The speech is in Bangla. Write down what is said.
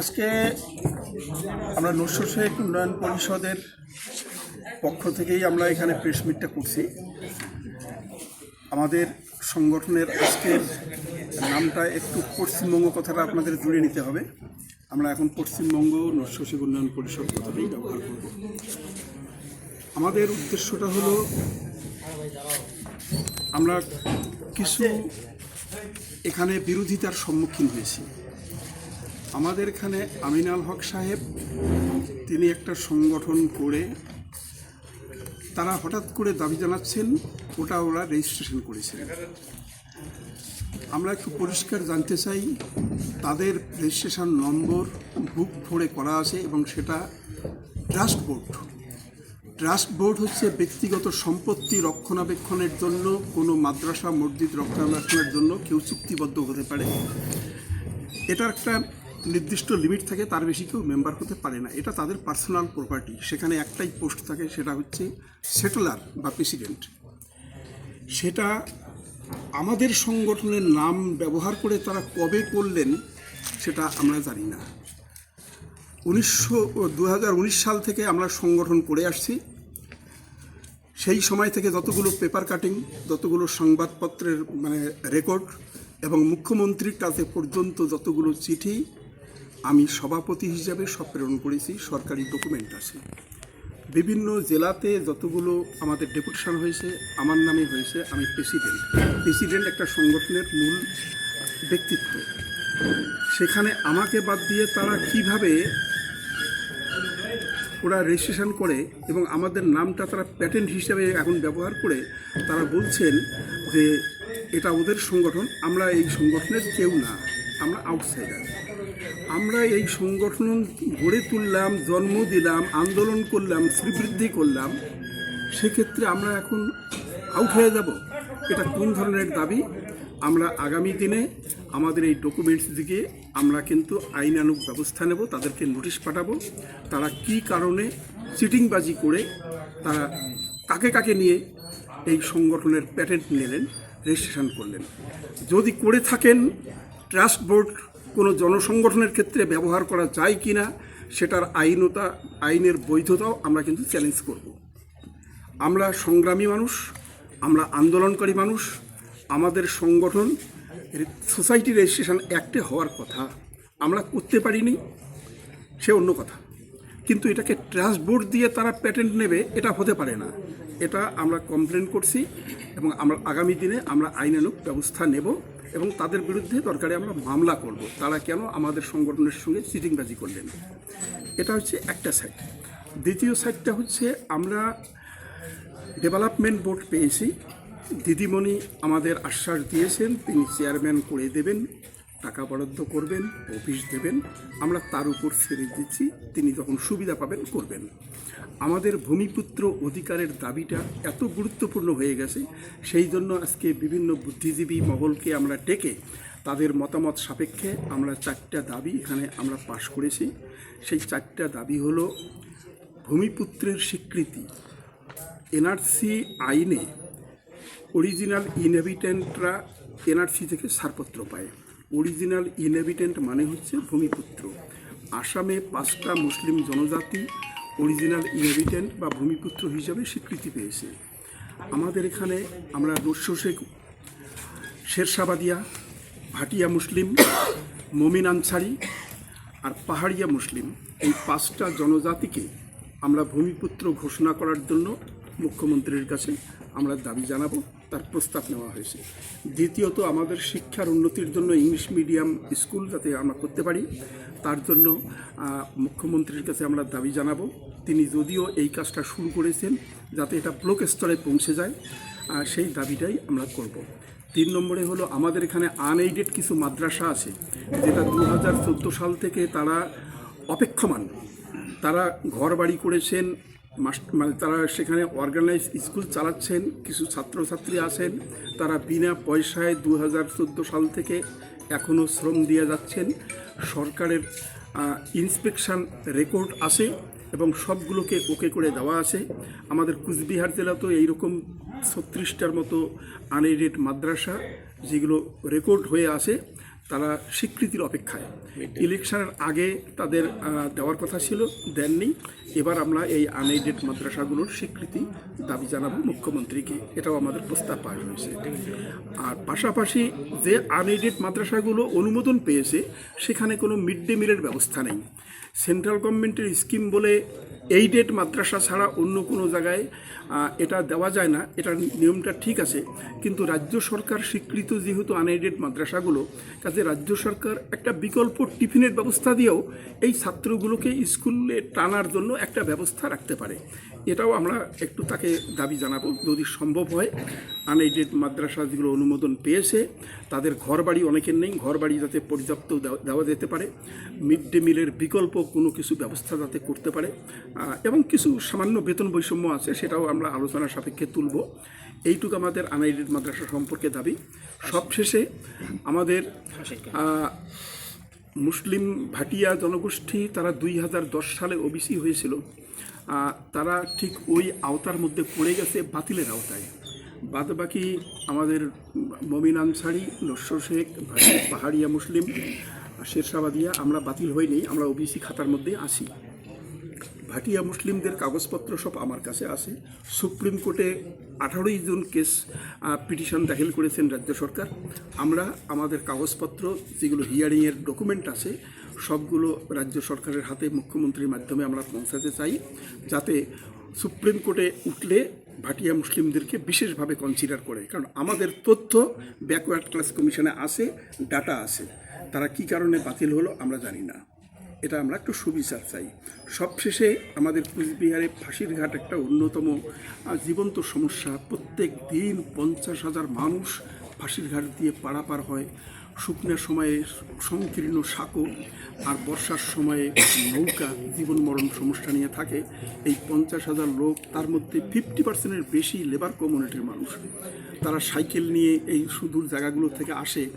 আজকে আমরা নরসর শেখ উন্নয়ন পরিষদের পক্ষ থেকেই আমরা এখানে প্রেস মিটটা করছি। আমাদের সংগঠনের আজকের নামটা একটু পশ্চিমবঙ্গ কথাটা আপনাদের জুড়ে নিতে হবে। আমরা এখন পশ্চিমবঙ্গ নরসর শেখ উন্নয়ন পরিষদ কথাটাই ব্যবহার করব। আমাদের উদ্দেশ্যটা হলো, আমরা কিছু এখানে বিরোধিতার সম্মুখীন হয়েছি। আমাদের এখানে আমিনাল হক সাহেব, তিনি একটা সংগঠন করে তারা হঠাৎ করে দাবি জানাচ্ছেন, ওটা ওরা রেজিস্ট্রেশন করেছে। আমরা একটু পরিষ্কার জানতে চাই, তাদের রেজিস্ট্রেশন নম্বর বুক ভরে করা আছে এবং সেটা ট্রাস্ট বোর্ড ট্রাস্ট বোর্ড হচ্ছে ব্যক্তিগত সম্পত্তি রক্ষণাবেক্ষণের জন্য কোনো মাদ্রাসা, মসজিদ রক্ষণাবেক্ষণের জন্য কেউ চুক্তিবদ্ধ হতে পারে। এটার একটা নির্দিষ্ট লিমিট থাকে, তার বেশি কেউ মেম্বার হতে পারে না। এটা তাদের পার্সোনাল প্রপার্টি। সেখানে একটাই পোস্ট থাকে, সেটা হচ্ছে সেটেলার বা প্রেসিডেন্ট। সেটা আমাদের সংগঠনের নাম ব্যবহার করে তারা কবে করলেন, সেটা আমরা জানি না। উনিশশো, দু সাল থেকে আমরা সংগঠন করে আসছি। সেই সময় থেকে যতগুলো পেপার কাটিং যতগুলো সংবাদপত্রের মানে রেকর্ড এবং মুখ্যমন্ত্রীর কাছে পর্যন্ত যতগুলো চিঠি, আমি সভাপতি হিসাবে সব প্রেরণ করেছি, সরকারি ডকুমেন্ট আছে। বিভিন্ন জেলাতে যতগুলো আমাদের ডেপুটেশন হয়েছে, আমার নামে হয়েছে, আমি প্রেসিডেন্ট প্রেসিডেন্ট একটা সংগঠনের মূল ব্যক্তিত্ব। সেখানে আমাকে বাদ দিয়ে তারা কীভাবে ওরা রেজিস্ট্রেশন করে এবং আমাদের নামটা তারা প্যাটেন্ট হিসেবে এখন ব্যবহার করে তারা বলছেন যে এটা ওদের সংগঠন, আমরা এই সংগঠনের কেউ না, আমরা আউটসাইডার আমরা এই সংগঠন গড়ে তুললাম, জন্ম দিলাম, আন্দোলন করলাম, শ্রীবৃদ্ধি করলাম, সেক্ষেত্রে আমরা এখন আউট হয়ে যাব। এটা কোন ধরনের দাবি? আমরা আগামী দিনে আমাদের এই ডকুমেন্টস দিকে আমরা কিন্তু আইনানুগ ব্যবস্থা নেব, তাদেরকে নোটিশ পাঠাবো, তারা কি কারণে চিটিংবাজি করে, তারা কাকে কাকে নিয়ে এই সংগঠনের প্যাটেন্ট নিলেন রেজিস্ট্রেশন করলেন। যদি করে থাকেন ট্রাস্ট বোর্ড কোনো জনসংগঠনের ক্ষেত্রে ব্যবহার করা যায় কি না সেটার আইনতা, আইনের বৈধতাও আমরা কিন্তু চ্যালেঞ্জ করব। আমরা সংগ্রামী মানুষ, আমরা আন্দোলনকারী মানুষ আমাদের সংগঠন সোসাইটি রেজিস্ট্রেশন অ্যাক্টে হওয়ার কথা। আমরা করতে পারিনি, সে অন্য কথা। কিন্তু এটাকে ট্রাস্ট বোর্ড দিয়ে তারা প্যাটেন্ট নেবে, এটা হতে পারে না। এটা আমরা কমপ্লেন করছি এবং আমরা আগামী দিনে আমরা আইনানুগ ব্যবস্থা নেব এবং তাদের বিরুদ্ধে দরকারে আমরা মামলা করব। তারা কেন আমাদের সংগঠনের সঙ্গে চিটিংবাজি করলেন? এটা হচ্ছে একটা সাইড দ্বিতীয় সাইডটা হচ্ছে আমরা ডেভেলপমেন্ট বোর্ড পেয়েছি। দিদিমণি আমাদের আশ্বাস দিয়েছেন, তিনি চেয়ারম্যান করে দেবেন, টাকা বরাদ্দ করবেন অফিস দেবেন, আমরা তার উপর ছেড়ে দিচ্ছি, তিনি যখন সুবিধা পাবেন করবেন। আমাদের ভূমিপুত্র অধিকারের দাবিটা এত গুরুত্বপূর্ণ হয়ে গেছে, সেই জন্য আজকে বিভিন্ন বুদ্ধিজীবী মহলকে আমরা ডেকে তাদের মতামত সাপেক্ষে আমরা চারটা দাবি এখানে আমরা পাশ করেছি। সেই চারটা দাবি হলো, ভূমিপুত্রের স্বীকৃতি, এনআরসি আইনে অরিজিনাল ইনহেবিটেন্টরা এনআরসি থেকে ছাড়পত্র পায়। অরিজিনাল ইনহেবিটেন্ট মানে হচ্ছে ভূমিপুত্র। আসামে পাঁচটা মুসলিম জনজাতি অরিজিনাল ইনহেবিটেন্ট বা ভূমিপুত্র হিসাবে স্বীকৃতি পেয়েছে। আমাদের এখানে আমরা রস্য শেখ, শেরশাবাদিয়া, ভাটিয়া মুসলিম, মমিন আনসারি আর পাহাড়িয়া মুসলিম। এই পাঁচটা জনজাতিকে আমরা ভূমিপুত্র ঘোষণা করার জন্য মুখ্যমন্ত্রীর কাছে আমরা দাবি জানাব। তার প্রস্তাব নেওয়া হয়েছে। দ্বিতীয়ত, আমাদের শিক্ষার উন্নতির জন্য ইংলিশ মিডিয়াম স্কুল যাতে আমরা করতে পারি, তার জন্য মুখ্যমন্ত্রীর কাছে আমরা দাবি জানাব। তিনি যদিও এই কাজটা শুরু করেছেন, যাতে এটা ব্লক স্তরে পৌঁছে যায় আর সেই দাবিটাই আমরা করব। তিন নম্বরে হলো, আমাদের এখানে আনএইডেড কিছু মাদ্রাসা আছে, যেটা দু হাজার চোদ্দ সাল থেকে তারা অপেক্ষমান। তারা ঘর বাড়ি করেছেন মানে তারা সেখানে অর্গানাইজ স্কুল চালাচ্ছেন, কিছু ছাত্রছাত্রী আছেন, তারা বিনা পয়সায় দু হাজার চোদ্দ সাল থেকে এখনও শ্রম দিয়ে যাচ্ছেন। সরকারের ইন্সপেকশন রেকর্ড আছে এবং সবগুলোকে ওকে করে দেওয়া আছে। আমাদের কুচবিহার জেলাতেও এইরকম ছত্রিশটার মতো আনএডেড মাদ্রাসা যেগুলো রেকর্ড হয়ে আছে। তারা স্বীকৃতির অপেক্ষায়। ইলেকশনের আগে তাদের দেওয়ার কথা ছিল দেননি। এবার আমরা এই আনএইডেড মাদ্রাসাগুলোর স্বীকৃতি দাবি জানাব মুখ্যমন্ত্রীকে। এটাও আমাদের প্রস্তাব পাওয়া হয়েছে। আর পাশাপাশি যে আনএইডেড মাদ্রাসাগুলো অনুমোদন পেয়েছে সেখানে কোনো মিড ডে মিলের ব্যবস্থা নেই। সেন্ট্রাল গভর্নমেন্টের স্কিম বলে এইডেড মাদ্রাসা ছাড়া অন্য কোনো জায়গায় এটা দেওয়া যায় না এটা নিয়মটা ঠিক আছে। কিন্তু রাজ্য সরকার স্বীকৃত যেহেতু আনএইডেড মাদ্রাসাগুলো, কাজে রাজ্য সরকার একটা বিকল্প টিফিনের ব্যবস্থা দিয়েও এই ছাত্রগুলোকে স্কুলে টানার জন্য একটা ব্যবস্থা রাখতে পারে। এটাও আমরা একটু তাকে দাবি জানাব। যদি সম্ভব হয় আনএইডেড মাদ্রাসা যেগুলো অনুমোদন পেয়েছে, তাদের ঘরবাড়ি অনেকের নেই। ঘরবাড়ি যাতে পর্যাপ্ত দেওয়া- যেতে পারে। মিড ডে মিলের বিকল্প কোনো কিছু ব্যবস্থা যাতে করতে পারে। এবং কিছু সামান্য বেতন বৈষম্য আছে, সেটাও আমরা আলোচনার সাপেক্ষে তুলব। এইটুকু আমাদের আনএইডেড মাদ্রাসা সম্পর্কে দাবি। সবশেষে আমাদের মুসলিম ভাটিয়া জনগোষ্ঠী, তারা দুই হাজার দশ সালে ওবিসি হয়েছিল। তারা ঠিক ওই আওতার মধ্যে পড়ে গেছে বাতিলের আওতায়। বাদ বাকি আমাদের মমিন আনসারি নস্য শেখ পাহাড়িয়া মুসলিম, শেরশাবাদিয়া, আমরা বাতিল হইনি, আমরা ওবিসি খাতার মধ্যে আসি ভাটিয়া মুসলিমদের কাগজপত্র সব আমার কাছে আছে। সুপ্রিম কোর্টে আঠারোই জন কেস পিটিশন দাখিল করেছেন রাজ্য সরকার। আমরা আমাদের কাগজপত্র, যেগুলো হিয়ারিংয়ের ডকুমেন্ট আছে সবগুলো রাজ্য সরকারের হাতে মুখ্যমন্ত্রীর মাধ্যমে আমরা পৌঁছাতে চাই, যাতে সুপ্রিম কোর্টে উঠলে ভাটিয়া মুসলিমদেরকে বিশেষভাবে কনসিডার করে। কারণ আমাদের তথ্য ব্যাকওয়ার্ড ক্লাস কমিশনে আছে ডাটা আছে। তারা কি কারণে বাতিল হলো আমরা জানি না। এটা আমরা একটু সুবিচার চাই। সবশেষে আমাদের কুচবিহারে ফাঁসির ঘাট একটা অন্যতম জীবন্ত সমস্যা। প্রত্যেক দিন পঞ্চাশ হাজার মানুষ ফাঁসির ঘাট দিয়ে পারাপার হয়। শুকনার সময়ে সংকীর্ণ সাঁকো আর বর্ষার সময়ে নৌকা জীবন মরণ সমস্যা নিয়ে থাকে। এই পঞ্চাশ হাজার লোক, তার মধ্যে ফিফটি পার্সেন্টের বেশি লেবার কমিউনিটির মানুষ। তারা সাইকেল নিয়ে এই সুদূর জায়গাগুলো থেকে আসে।